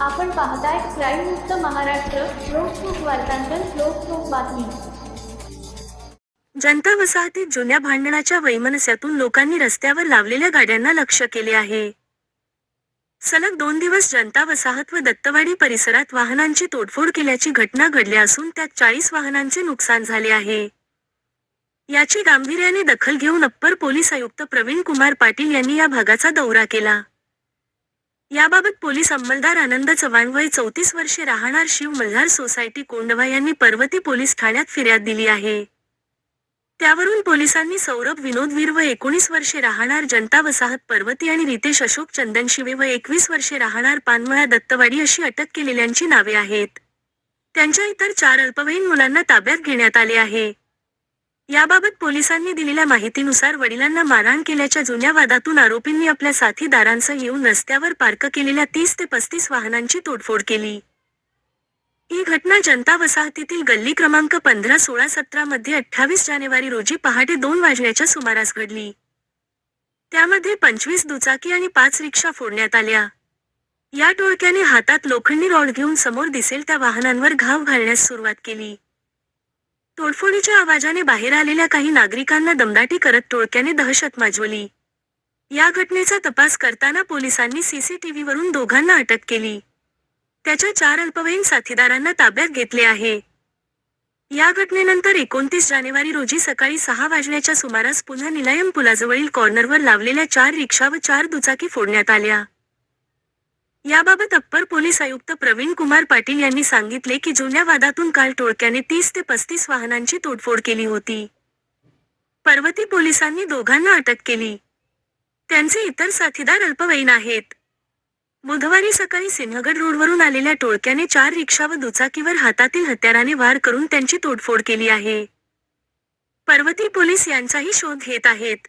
आपण पाहताय क्राईम मुक्त महाराष्ट्र लोकसुख वार्तांकन लोकसुख बातमी. जनता वसाहतीत जुन्या भांडणाच्या वैमनस्यातून लोकांनी रस्त्यावर लावलेल्या गाड्यांना लक्ष केले आहे. सलग दोन दिवस जनता वसाहत व दत्तवाडी परिसरात वाहनांची तोडफोड केल्याची घटना घडल्या असून त्यात चाळीस वाहनांचे नुकसान झाले आहे. याची गांभीर्याने दखल घेऊन अप्पर पोलीस आयुक्त प्रवीण कुमार पाटील यांनी या भागाचा दौरा केला. याबाबत पोलीस अंमलदार आनंद चव्हाण वय चौतीस वर्षे राहणार शिव मल्हार सोसायटी कोंडवा यांनी पर्वती पोलीस ठाण्यात फिर्याद दिली आहे. त्यावरून पोलिसांनी सौरभ विनोदवीर व एकोणीस वर्षे राहणार जनता वसाहत पर्वती आणि रितेश अशोक चंदनशिवे व एकवीस वर्षे राहणार पानमळा दत्तवाडी अशी अटक केलेल्यांची नावे आहेत. त्यांच्या इतर चार अल्पवयीन मुलांना ताब्यात घेण्यात आले आहे. याबाबत पोलिसांनी दिलेल्या माहितीनुसार वडिलांना मारहाण केल्याच्या जुन्या वादातून आरोपींनी आपल्या साथीदारांसह येऊन रस्त्यावर पार्क केलेल्या तीस ते पस्तीस वाहनांची तोडफोड केली. ही घटना जनता वसाहतीतील गल्ली क्रमांक पंधरा सोळा सतरा मध्ये अठ्ठावीस जानेवारी रोजी पहाटे दोन वाजण्याच्या सुमारास घडली. त्यामध्ये पंचवीस दुचाकी आणि पाच रिक्षा फोडण्यात आल्या. या टोळक्याने हातात लोखंडी रॉड घेऊन समोर दिसेल त्या वाहनांवर घाव घालण्यास सुरुवात केली. तोडफोडीच्या आवाजाने बाहेर आलेल्या काही नागरिकांना दमदाटी करत टोळक्याने दहशत माजवली. या घटनेचा तपास करताना पोलिसांनी सीसीटीव्हीवरून दोघांना अटक केली. त्याच्या चार अल्पवयीन साथीदारांना ताब्यात घेतले आहे. या घटनेनंतर एकोणतीस जानेवारी रोजी सकाळी सहा वाजण्याच्या सुमारास पुन्हा निलायम पुलाजवळील कॉर्नरवर लावलेल्या चार रिक्षा व चार दुचाकी फोडण्यात आल्या. याबाबत अप्पर पोलीस आयुक्त प्रवीण कुमार पाटील यांनी सांगितले की जुन्या वादातून काल टोळक्याने तीस ते पस्तीस वाहनांची तोडफोड केली होती. पर्वती पोलिसांनी दोघांना अटक केली. त्यांचे इतर साथीदार अल्पवयीन आहेत. बुधवारी सकाळी सिंहगड रोडवरून आलेल्या टोळक्याने चार रिक्षा व दुचाकीवर हातातील हत्याराने वार करून त्यांची तोडफोड केली आहे. पर्वती पोलीस यांचाही शोध घेत आहेत.